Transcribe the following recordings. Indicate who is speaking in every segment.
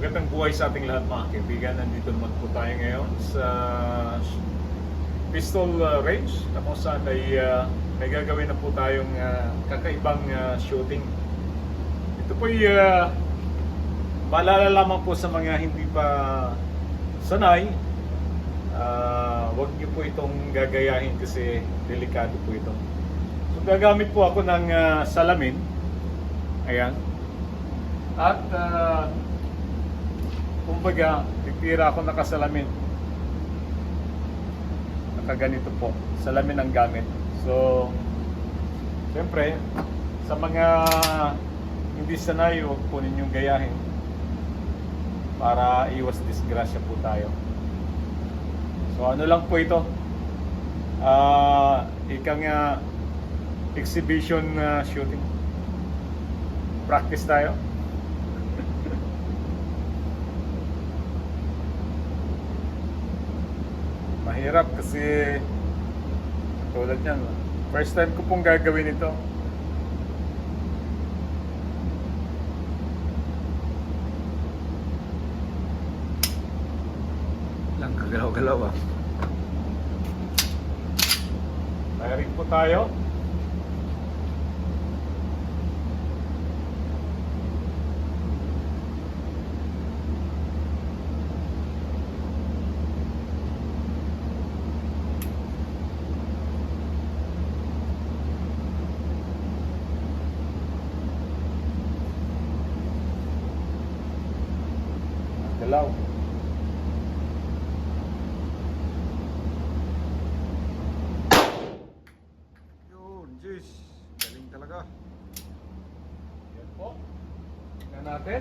Speaker 1: Magandang buhay sa ating lahat mga kaibigan. Nandito naman po tayo ngayon sa pistol uh, range na kung saan ay uh, may gagawin na po tayong uh, kakaibang uh, shooting. Ito po ay uh, maalala lamang po sa mga hindi pa sanay. Uh, huwag niyo po itong gagayahin kasi delikado po ito. So gagamit po ako ng uh, salamin. Ayan. At uh, kumbaga, titira ako nakasalamin. Nakaganito po. Salamin ang gamit. So, siyempre, sa mga hindi sanay, huwag po ninyong gayahin para iwas disgrasya po tayo. So, ano lang po ito? Ah, ika nga exhibition uh, shooting. Practice tayo. Mahirap kasi tulad niyan. First time ko pong gagawin ito.
Speaker 2: Lang kagalaw-galaw ah.
Speaker 1: Firing po tayo. Galaw.
Speaker 2: Yun, jeez. Galing talaga.
Speaker 1: Yan po. Tingnan natin.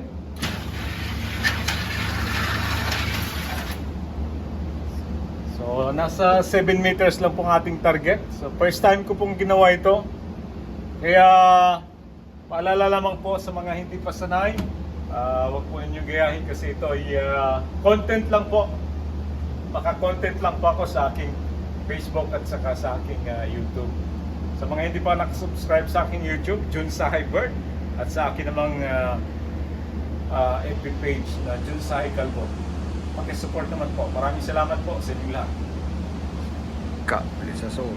Speaker 1: So, nasa 7 meters lang pong ating target. So, first time ko pong ginawa ito. Kaya, paalala lamang po sa mga hindi pa sanay, ah, wag po ninyong gayahin kasi ito ay ah, content lang po. Maka-content lang po ako sa aking Facebook at saka sa aking ah, YouTube. Sa mga hindi pa nakasubscribe sa aking YouTube, Jun Sahay Bird, at sa akin namang ah, ah, FB page na Jun Sahay Calvo. Pakisupport naman po. Maraming salamat po sa inyong lahat.
Speaker 2: Ka, sa soul.